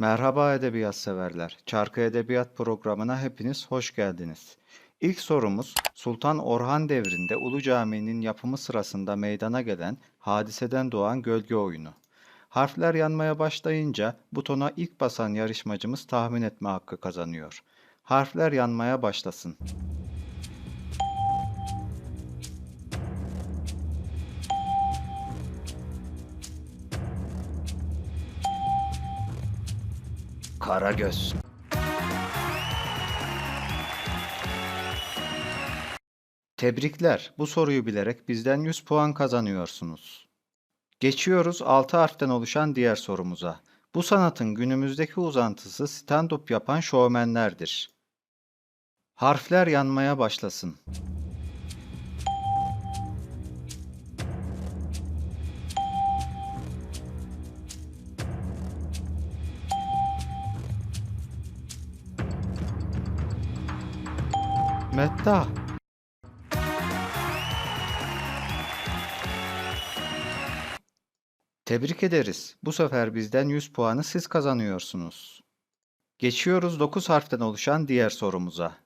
Merhaba edebiyat severler. Çarkı Edebiyat programına hepiniz hoş geldiniz. İlk sorumuz Sultan Orhan devrinde Ulu Cami'nin yapımı sırasında meydana gelen hadiseden doğan gölge oyunu. Harfler yanmaya başlayınca butona ilk basan yarışmacımız tahmin etme hakkı kazanıyor. Harfler yanmaya başlasın. Karagöz. Tebrikler. Bu soruyu bilerek bizden 100 puan kazanıyorsunuz. Geçiyoruz 6 harften oluşan diğer sorumuza. Bu sanatın günümüzdeki uzantısı stand-up yapan şovmenlerdir. Harfler yanmaya başlasın. Metta. Tebrik ederiz. Bu sefer bizden 100 puanı siz kazanıyorsunuz. Geçiyoruz 9 harften oluşan diğer sorumuza.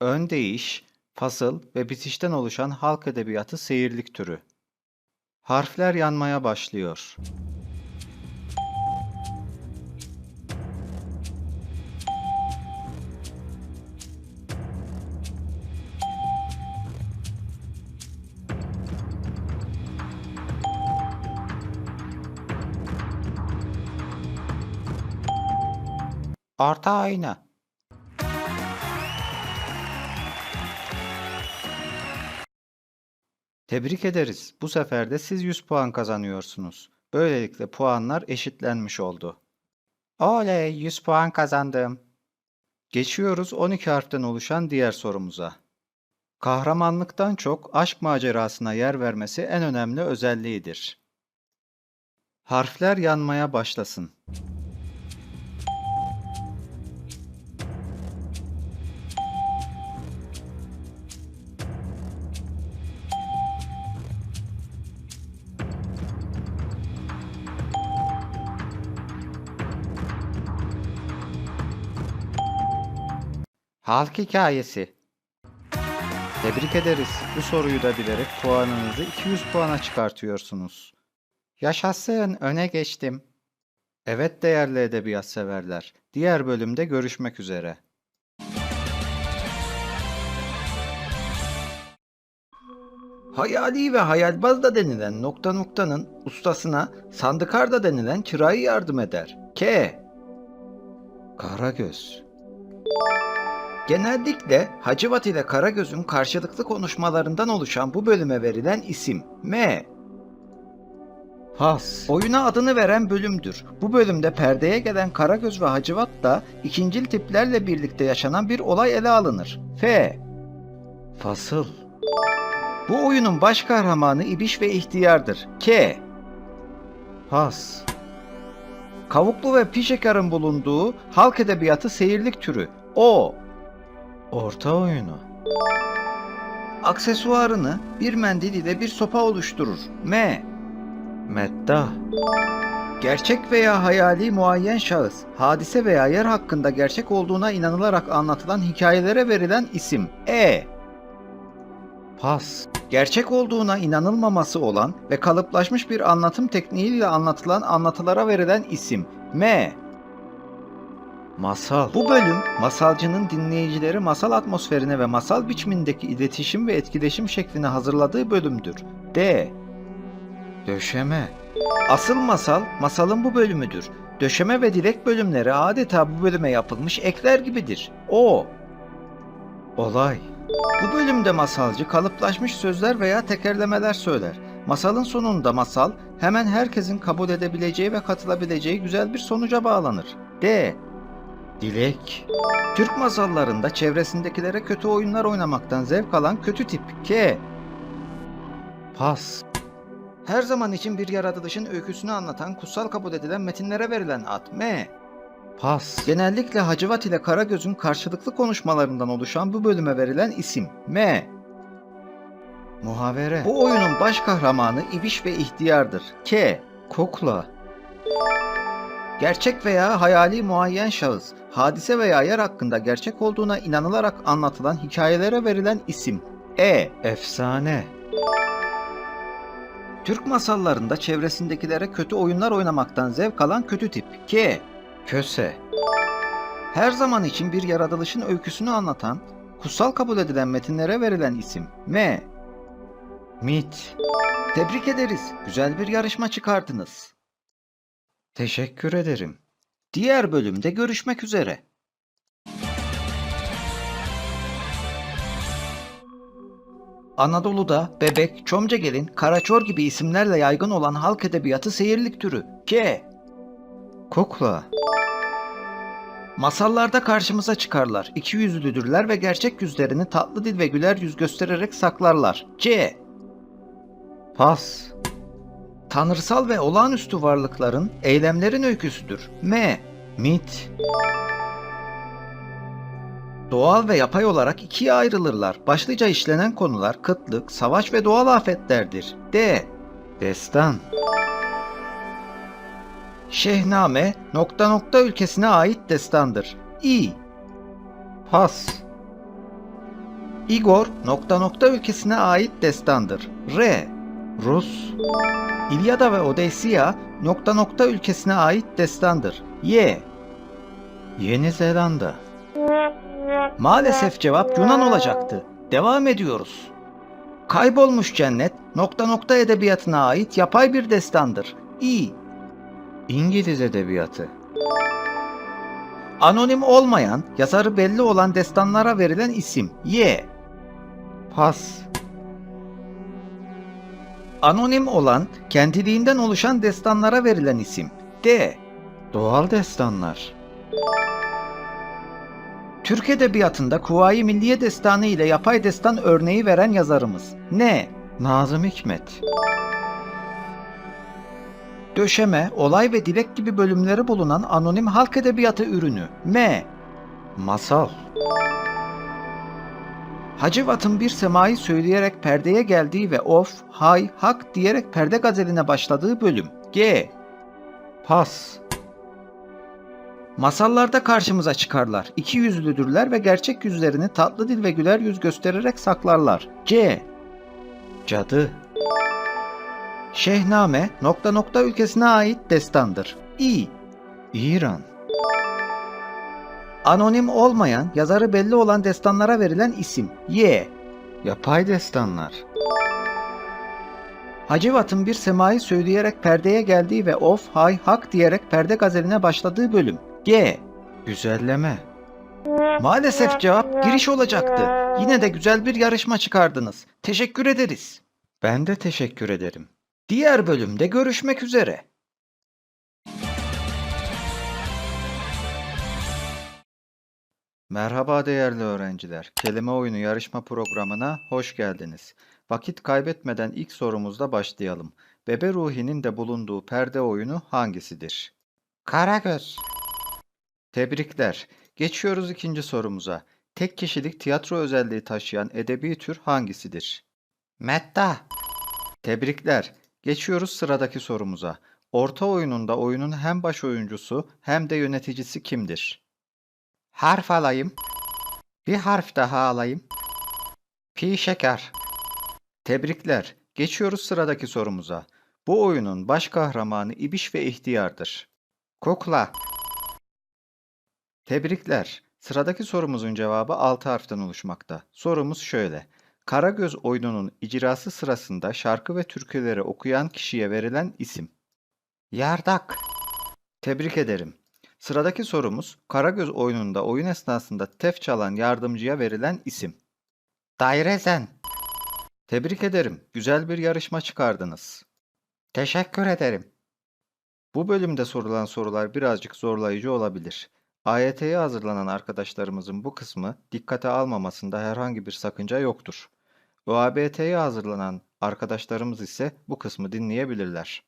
Ön değiş, fasıl ve bitişten oluşan halk edebiyatı seyirlik türü. Harfler yanmaya başlıyor. Orta ayna. Tebrik ederiz. Bu sefer de siz 100 puan kazanıyorsunuz. Böylelikle puanlar eşitlenmiş oldu. Oley 100 puan kazandım. Geçiyoruz 12 harften oluşan diğer sorumuza. Kahramanlıktan çok aşk macerasına yer vermesi en önemli özelliğidir. Harfler yanmaya başlasın. Halk hikayesi. Tebrik ederiz. Bu soruyu da bilerek puanınızı 200 puana çıkartıyorsunuz. Yaşasın, öne geçtim. Evet değerli edebiyat severler. Diğer bölümde görüşmek üzere. Hayali ve hayalbaz da denilen nokta noktanın ustasına sandıkar da denilen çırağı yardım eder. K. Karagöz. Genellikle Hacivat ile Karagöz'ün karşılıklı konuşmalarından oluşan bu bölüme verilen isim M. Has. Oyuna adını veren bölümdür. Bu bölümde perdeye gelen Karagöz ve Hacivat da ikincil tiplerle birlikte yaşanan bir olay ele alınır. F. Fasıl. Bu oyunun baş kahramanı İbiş ve İhtiyardır. K. Has. Kavuklu ve pi şekerin bulunduğu halk edebiyatı seyirlik türü. O. Orta oyunu. Aksesuarını bir mendil ile bir sopa oluşturur. M. Meddah. Gerçek veya hayali muayyen şahıs, hadise veya yer hakkında gerçek olduğuna inanılarak anlatılan hikayelere verilen isim. E. Pas. Gerçek olduğuna inanılmaması olan ve kalıplaşmış bir anlatım tekniğiyle anlatılan anlatılara verilen isim. M. Masal. Bu bölüm masalcının dinleyicileri masal atmosferine ve masal biçimindeki iletişim ve etkileşim şekline hazırladığı bölümdür. D. Döşeme. Asıl masal masalın bu bölümüdür. Döşeme ve dilek bölümleri adeta bu bölüme yapılmış ekler gibidir. O. Olay. Bu bölümde masalcı kalıplaşmış sözler veya tekerlemeler söyler. Masalın sonunda masal hemen herkesin kabul edebileceği ve katılabileceği güzel bir sonuca bağlanır. D. Dilek. Türk masallarında çevresindekilere kötü oyunlar oynamaktan zevk alan kötü tip. K. Pas. Her zaman için bir yaratılışın öyküsünü anlatan kutsal kabul edilen metinlere verilen ad. M. Pas. Genellikle Hacivat ile Karagöz'ün karşılıklı konuşmalarından oluşan bu bölüme verilen isim. M. Muhavere. Bu oyunun baş kahramanı İbiş ve İhtiyardır. K. Kukla. Gerçek veya hayali muayyen şahıs, hadise veya yer hakkında gerçek olduğuna inanılarak anlatılan hikayelere verilen isim. E. Efsane. Türk masallarında çevresindekilere kötü oyunlar oynamaktan zevk alan kötü tip. K. Köse. Her zaman için bir yaratılışın öyküsünü anlatan, kutsal kabul edilen metinlere verilen isim. M. Mit. Tebrik ederiz. Güzel bir yarışma çıkardınız. Teşekkür ederim. Diğer bölümde görüşmek üzere. Anadolu'da Bebek, Çomcagelin, Karaçor gibi isimlerle yaygın olan halk edebiyatı seyirlik türü. K. Kukla. Masallarda karşımıza çıkarlar. İki yüzlüdürler ve gerçek yüzlerini tatlı dil ve güler yüz göstererek saklarlar. C. Pas. Tanrısal ve olağanüstü varlıkların eylemlerin öyküsüdür. M. Mit. Doğal ve yapay olarak ikiye ayrılırlar. Başlıca işlenen konular kıtlık, savaş ve doğal afetlerdir. D. Destan. Şehname nokta nokta ülkesine ait destandır. İ. Pas. Igor nokta nokta ülkesine ait destandır. R. Rus. İlyada ve Odysseia nokta nokta ülkesine ait destandır. Y. Yeni Zelanda. Maalesef cevap Yunan olacaktı. Devam ediyoruz. Kaybolmuş cennet nokta nokta edebiyatına ait yapay bir destandır. İ. İngiliz edebiyatı. Anonim olmayan, yazarı belli olan destanlara verilen isim. Y. Pas. Anonim olan, kendiliğinden oluşan destanlara verilen isim. D. Doğal destanlar. Türk Edebiyatı'nda Kuvayi Milliye Destanı ile yapay destan örneği veren yazarımız. N. Nazım Hikmet. Döşeme, olay ve dilek gibi bölümleri bulunan anonim halk edebiyatı ürünü. M. Masal. Hacivat'ın bir semayı söyleyerek perdeye geldiği ve of, hay, hak diyerek perde gazeline başladığı bölüm. G. Pas. Masallarda karşımıza çıkarlar. İki yüzlüdürler ve gerçek yüzlerini tatlı dil ve güler yüz göstererek saklarlar. C. Cadı. Şehname nokta nokta ülkesine ait destandır. İ. İran. Anonim olmayan, yazarı belli olan destanlara verilen isim. Y. Yapay destanlar. Hacivat'ın bir semayı söyleyerek perdeye geldiği ve of, hay, hak diyerek perde gazeline başladığı bölüm. G. Güzelleme. Maalesef cevap giriş olacaktı. Yine de güzel bir yarışma çıkardınız. Teşekkür ederiz. Ben de teşekkür ederim. Diğer bölümde görüşmek üzere. Merhaba değerli öğrenciler. Kelime oyunu yarışma programına hoş geldiniz. Vakit kaybetmeden ilk sorumuzla başlayalım. Bebe Ruhi'nin de bulunduğu perde oyunu hangisidir? Karagöz. Tebrikler. Geçiyoruz ikinci sorumuza. Tek kişilik tiyatro özelliği taşıyan edebi tür hangisidir? Metta. Tebrikler. Geçiyoruz sıradaki sorumuza. Orta oyununda oyunun hem baş oyuncusu hem de yöneticisi kimdir? Harf alayım. Bir harf daha alayım. Pi şeker. Tebrikler. Geçiyoruz sıradaki sorumuza. Bu oyunun baş kahramanı İbiş ve ihtiyardır. Kukla. Tebrikler. Sıradaki sorumuzun cevabı 6 harften oluşmakta. Sorumuz şöyle. Karagöz oyununun icrası sırasında şarkı ve türküleri okuyan kişiye verilen isim. Yardak. Tebrik ederim. Sıradaki sorumuz Karagöz oyununda oyun esnasında tef çalan yardımcıya verilen isim. Dairezen. Tebrik ederim. Güzel bir yarışma çıkardınız. Teşekkür ederim. Bu bölümde sorulan sorular birazcık zorlayıcı olabilir. AYT'ye hazırlanan arkadaşlarımızın bu kısmı dikkate almamasında herhangi bir sakınca yoktur. ÖABT'ye hazırlanan arkadaşlarımız ise bu kısmı dinleyebilirler.